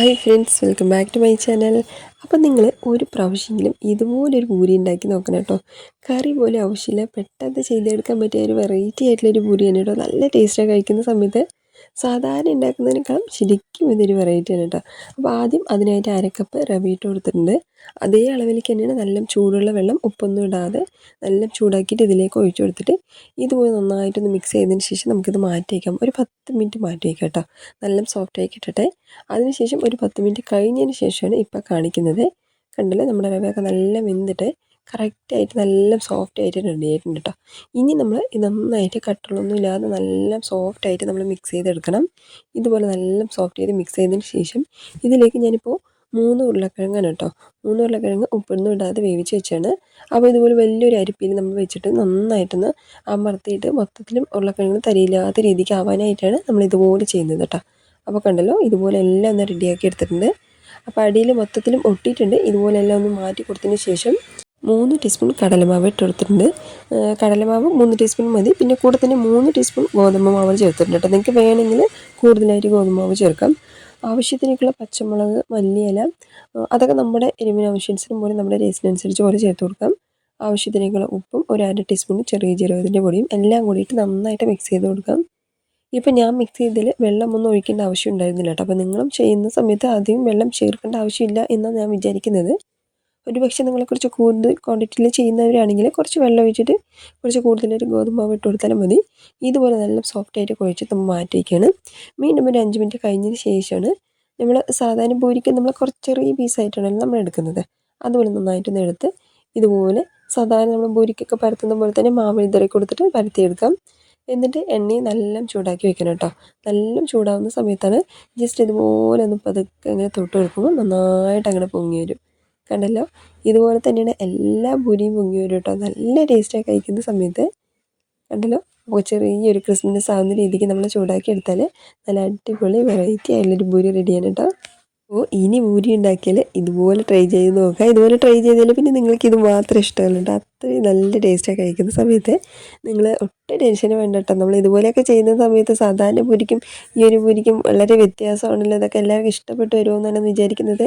Hi friends welcome back to my channel അപ്പോൾ നിങ്ങൾ ഒരു പ്രാവശ്യമെങ്കിലും ഇതുപോലൊരു പൂരി ഉണ്ടാക്കി നോക്കണം കേട്ടോ. കറി പോലെ ആവശ്യമില്ല. പെട്ടെന്ന് ചെയ്തെടുക്കാൻ പറ്റിയ ഒരു വെറൈറ്റി ആയിട്ടുള്ളൊരു പൂരിയാണ് കേട്ടോ. നല്ല ടേസ്റ്റാണ് കഴിക്കുന്ന സമയത്ത് സാധാരണ ഉണ്ടാക്കുന്നതിനേക്കാളും ശരിക്കും ഇതൊരു വെറൈറ്റിയാണ് കേട്ടോ അപ്പോൾ ആദ്യം അതിനായിട്ട് അരക്കപ്പ് റവ ഇട്ട് കൊടുത്തിട്ടുണ്ട്. അതേ അളവിലേക്ക് തന്നെയാണ് നല്ല ചൂടുള്ള വെള്ളം ഉപ്പൊന്നും ഇടാതെ നല്ല ചൂടാക്കിയിട്ട് ഇതിലേക്ക് ഒഴിച്ചു കൊടുത്തിട്ട് ഇതുപോലെ നന്നായിട്ടൊന്ന് മിക്സ് ചെയ്തതിന് ശേഷം നമുക്കിത് മാറ്റി വയ്ക്കാം ഒരു പത്ത് മിനിറ്റ് മാറ്റി വയ്ക്കാം കേട്ടോ നല്ല സോഫ്റ്റ് ആക്കി ഇട്ടിട്ട് അതിനുശേഷം ഒരു പത്ത് മിനിറ്റ് കഴിഞ്ഞതിന് ശേഷമാണ് ഇപ്പോൾ കാണിക്കുന്നത്. കണ്ടില്ലേ? നമ്മുടെ റവയൊക്കെ നല്ല വെന്തിട്ട് കറക്റ്റായിട്ട് നല്ല സോഫ്റ്റ് ആയിട്ട് റെഡി ആയിട്ടുണ്ട് കേട്ടോ ഇനി നമ്മൾ നന്നായിട്ട് കട്ടളൊന്നും ഇല്ലാതെ നല്ല സോഫ്റ്റ് ആയിട്ട് നമ്മൾ മിക്സ് ചെയ്തെടുക്കണം. ഇതുപോലെ നല്ല സോഫ്റ്റ് ചെയ്ത് മിക്സ് ചെയ്തതിന് ശേഷം ഇതിലേക്ക് ഞാനിപ്പോൾ മൂന്ന് ഉരുളക്കിഴങ്ങാണ് കേട്ടോ മൂന്ന് ഉരുളക്കിഴങ്ങ് ഉപ്പൊന്നും ഇടാതെ വേവിച്ച് വെച്ചാണ്. അപ്പോൾ ഇതുപോലെ വലിയൊരു അരിപ്പിൽ നമ്മൾ വെച്ചിട്ട് നന്നായിട്ടൊന്ന് അമർത്തിയിട്ട് മൊത്തത്തിലും ഉരുളക്കിഴങ്ങ് തരിയില്ലാത്ത രീതിക്ക് ആവാനായിട്ടാണ് നമ്മൾ ഇതുപോലെ ചെയ്യുന്നത് കേട്ടോ അപ്പോൾ കണ്ടല്ലോ ഇതുപോലെ എല്ലാം ഒന്ന് റെഡിയാക്കി എടുത്തിട്ടുണ്ട്. അപ്പോൾ അടിയിൽ മൊത്തത്തിലും ഒട്ടിയിട്ടുണ്ട്. ഇതുപോലെ എല്ലാം ഒന്ന് മാറ്റി കൊടുത്തതിന് ശേഷം മൂന്ന് ടീസ്പൂൺ കടലമാവ് ഇട്ടെടുത്തിട്ടുണ്ട് കടലമാവ് മൂന്ന് ടീസ്പൂൺ മതി. പിന്നെ കൂടെ തന്നെ മൂന്ന് ടീസ്പൂൺ ഗോതമ്പ് മാവ് ചേർത്തിട്ടുണ്ട് കേട്ടോ. നിങ്ങൾക്ക് വേണമെങ്കിൽ കൂടുതലായിട്ട് ഗോതമ്പ് മാവ് ചേർക്കാം. ആവശ്യത്തിനേക്കുള്ള പച്ചമുളക് മല്ലിയില അതൊക്കെ നമ്മുടെ എരിവിന് ആവശ്യാനുസരണം പോലെ നമ്മുടെ ടേസ്റ്റിനനുസരിച്ച് പോലെ ചേർത്ത് കൊടുക്കാം. ആവശ്യത്തിനേക്കുള്ള ഉപ്പും ഒരു അര ടീസ്പൂൺ ചെറിയ ജീരകത്തിന്റെ പൊടിയും എല്ലാം കൂടിയിട്ട് നന്നായിട്ട് മിക്സ് ചെയ്ത് കൊടുക്കാം. ഇപ്പം ഞാൻ മിക്സ് ചെയ്തതിൽ വെള്ളമൊന്നും ഒഴിക്കേണ്ട ആവശ്യം ഉണ്ടായിരുന്നില്ല കേട്ടോ. അപ്പോൾ നിങ്ങളും ചെയ്യുന്ന സമയത്ത് ആദ്യം വെള്ളം ചേർക്കേണ്ട ആവശ്യമില്ല എന്നാണ് ഞാൻ വിചാരിക്കുന്നത്. ഒരു പക്ഷേ നിങ്ങളെ കുറച്ച് കൂടുതൽ ക്വാണ്ടിറ്റിയിൽ ചെയ്യുന്നവരാണെങ്കിൽ കുറച്ച് വെള്ളം ഒഴിച്ചിട്ട് കുറച്ച് കൂടുതലൊരു ഗോതമ്പാവ് ഇട്ട് കൊടുത്താലും മതി. ഇതുപോലെ നല്ല സോഫ്റ്റായിട്ട് കുഴച്ചിട്ട് നമ്മൾ മാറ്റിയിരിക്കുകയാണ് വീണ്ടും ഒരു അഞ്ച് മിനിറ്റ് കഴിഞ്ഞതിന് ശേഷമാണ് നമ്മൾ സാധാരണ പൂരിക്ക് നമ്മൾ കുറച്ച് ചെറിയ പീസായിട്ടാണല്ലോ നമ്മൾ എടുക്കുന്നത്. അതുപോലെ നന്നായിട്ടൊന്ന് എടുത്ത് ഇതുപോലെ സാധാരണ നമ്മൾ പൂരിക്കൊക്കെ പരത്തുന്ന പോലെ തന്നെ മാവ് ഇതറി കൊടുത്തിട്ട് പരത്തിയെടുക്കാം. എന്നിട്ട് എണ്ണയും നല്ല ചൂടാക്കി വെക്കണം കേട്ടോ. നല്ല ചൂടാവുന്ന സമയത്താണ് ജസ്റ്റ് ഇതുപോലെ ഒന്ന് പതുക്കെ അങ്ങനെ തൊട്ട് കൊടുക്കുമ്പോൾ നന്നായിട്ട് അങ്ങനെ പൊങ്ങി വരും. കണ്ടല്ലോ? ഇതുപോലെ തന്നെയാണ് എല്ലാ പൂരിയും പൊങ്ങി വരും കേട്ടോ. നല്ല ടേസ്റ്റായി കഴിക്കുന്ന സമയത്ത്. കണ്ടല്ലോ? അപ്പോൾ ചെറിയൊരു ക്രിസ്മസ് ആവുന്ന രീതിക്ക് നമ്മൾ ചൂടാക്കി എടുത്താൽ നല്ല അടിപൊളി വെറൈറ്റി ആയിട്ടുള്ളൊരു പൂരി റെഡിയാണ് കേട്ടോ. അപ്പോൾ ഇനി പൂരി ഉണ്ടാക്കിയാൽ ഇതുപോലെ ട്രൈ ചെയ്ത് നോക്കുക ഇതുപോലെ ട്രൈ ചെയ്താൽ പിന്നെ നിങ്ങൾക്ക് ഇത് മാത്രം ഇഷ്ടമല്ല കേട്ടോ. അത്രയും നല്ല ടേസ്റ്റാണ് കഴിക്കുന്ന സമയത്ത് നിങ്ങൾ ഒട്ടും ടെൻഷൻ വേണ്ട കേട്ടോ നമ്മൾ ഇതുപോലെയൊക്കെ ചെയ്യുന്ന സമയത്ത് സാധാരണ പൂരിക്കും ഈ ഒരു പൂരിക്കും വളരെ വ്യത്യാസമാണല്ലോ. ഇതൊക്കെ എല്ലാവർക്കും ഇഷ്ടപ്പെട്ട് വരുമെന്നാണ് വിചാരിക്കുന്നത്.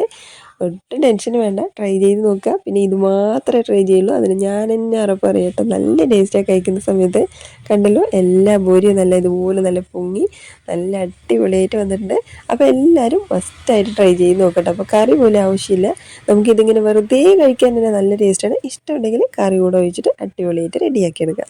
ഒട്ടും ടെൻഷൻ വേണ്ട. ട്രൈ ചെയ്ത് നോക്കുക. പിന്നെ ഇത് മാത്രമേ ട്രൈ ചെയ്യുള്ളൂ. അതിന് ഞാൻ തന്നെ ഉറപ്പ് പറയട്ടെ നല്ല ടേസ്റ്റായി കഴിക്കുന്ന സമയത്ത് കണ്ടല്ലോ എല്ലാ പൂരിയും നല്ല ഇതുപോലെ നല്ല പൊങ്ങി നല്ല അടിപൊളിയായിട്ട് വന്നിട്ടുണ്ട്. അപ്പോൾ എല്ലാവരും മസ്റ്റായിട്ട് ട്രൈ ചെയ്ത് നോക്കട്ടെ. അപ്പോൾ കറി പോലും ആവശ്യമില്ല. നമുക്കിതിങ്ങനെ വെറുതെ കഴിക്കാൻ തന്നെ നല്ല ടേസ്റ്റാണ്. ഇഷ്ടമുണ്ടെങ്കിൽ കറി കൂടെ ഒഴിച്ചിട്ട് അടിപൊളിയായിട്ട് റെഡിയാക്കി എടുക്കാം.